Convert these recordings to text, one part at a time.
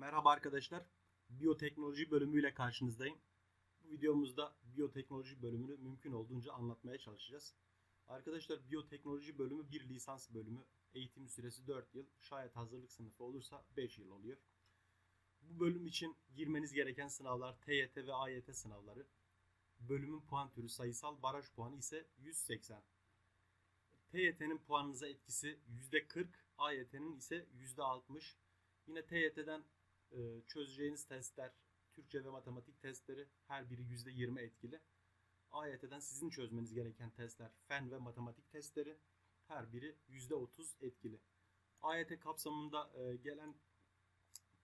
Merhaba arkadaşlar. Biyoteknoloji bölümüyle karşınızdayım. Bu videomuzda biyoteknoloji bölümünü mümkün olduğunca anlatmaya çalışacağız. Arkadaşlar biyoteknoloji bölümü bir lisans bölümü. Eğitim süresi 4 yıl. Şayet hazırlık sınıfı olursa 5 yıl oluyor. Bu bölüm için girmeniz gereken sınavlar TYT ve AYT sınavları. Bölümün puan türü sayısal, baraj puanı ise 180. TYT'nin puanınıza etkisi %40, AYT'nin ise %60. Yine TYT'den e, çözeceğiniz testler, Türkçe ve matematik testleri her biri %20 etkili. AYT'den sizin çözmeniz gereken testler, fen ve matematik testleri her biri %30 etkili. AYT kapsamında e, gelen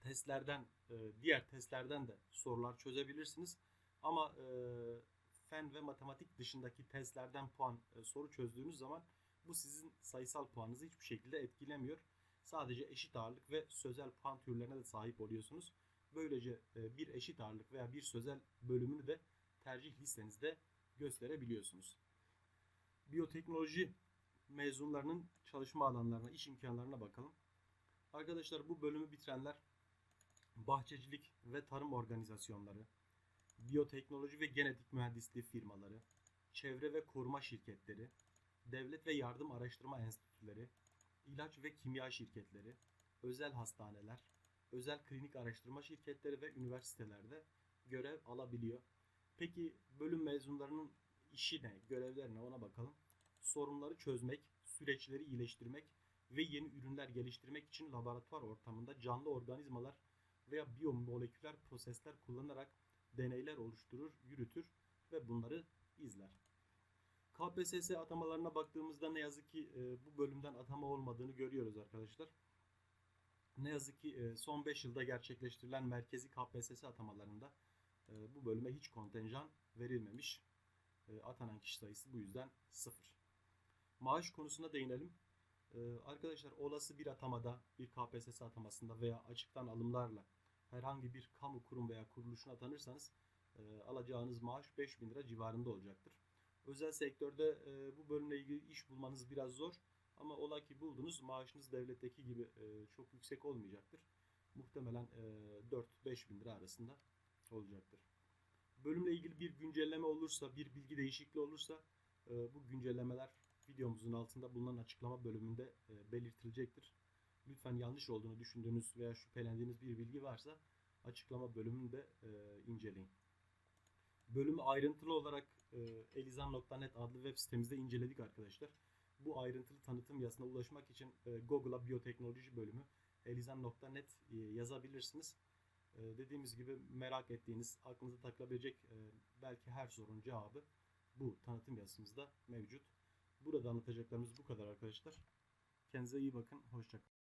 testlerden, e, diğer testlerden de sorular çözebilirsiniz. Ama e, fen ve matematik dışındaki testlerden puan soru çözdüğünüz zaman bu sizin sayısal puanınızı hiçbir şekilde etkilemiyor. Sadece eşit ağırlık ve sözel puan türlerine de sahip oluyorsunuz. Böylece e, bir eşit ağırlık veya bir sözel bölümünü de tercih listenizde gösterebiliyorsunuz. Biyoteknoloji mezunlarının çalışma alanlarına, iş imkanlarına bakalım. Arkadaşlar bu bölümü bitirenler bahçecilik ve tarım organizasyonları, biyoteknoloji ve genetik mühendisliği firmaları, çevre ve koruma şirketleri, devlet ve yardım araştırma enstitüleri, ilaç ve kimya şirketleri, özel hastaneler, özel klinik araştırma şirketleri ve üniversitelerde görev alabiliyor. Peki bölüm mezunlarının işi ne, görevleri ne ona bakalım. Sorunları çözmek, süreçleri iyileştirmek ve yeni ürünler geliştirmek için laboratuvar ortamında canlı organizmalar veya biyomoleküler prosesler kullanarak deneyler oluşturur, yürütür ve bunları izler. KPSS atamalarına baktığımızda ne yazık ki e, bu bölümden atama olmadığını görüyoruz arkadaşlar. Ne yazık ki e, son 5 yılda gerçekleştirilen merkezi KPSS atamalarında e, bu bölüme hiç kontenjan verilmemiş. Atanan kişi sayısı bu yüzden sıfır. Maaş konusuna değinelim. Arkadaşlar olası bir atamada, bir KPSS atamasında veya açıktan alımlarla herhangi bir kamu kurum veya kuruluşuna atanırsanız alacağınız maaş 5000 lira civarında olacaktır. Özel sektörde e, bu bölümle ilgili iş bulmanız biraz zor. Ama ola ki buldunuz maaşınız devletteki gibi e, çok yüksek olmayacaktır. Muhtemelen e, 4-5 bin lira arasında olacaktır. Bölümle ilgili bir güncelleme olursa, bir bilgi değişikliği olursa e, bu güncellemeler videomuzun altında bulunan açıklama bölümünde e, belirtilecektir. Lütfen yanlış olduğunu düşündüğünüz veya şüphelendiğiniz bir bilgi varsa açıklama bölümünde e, inceleyin. Bölümü ayrıntılı olarak e, elizan.net adlı web sitemizde inceledik arkadaşlar. Bu ayrıntılı tanıtım yazısına ulaşmak için e, Google'a biyoteknoloji bölümü elizan.net e, yazabilirsiniz. E, dediğimiz gibi merak ettiğiniz, aklınıza takılabilecek belki her sorunun cevabı bu tanıtım yazısımızda mevcut. Burada anlatacaklarımız bu kadar arkadaşlar. Kendinize iyi bakın. Hoşçakalın.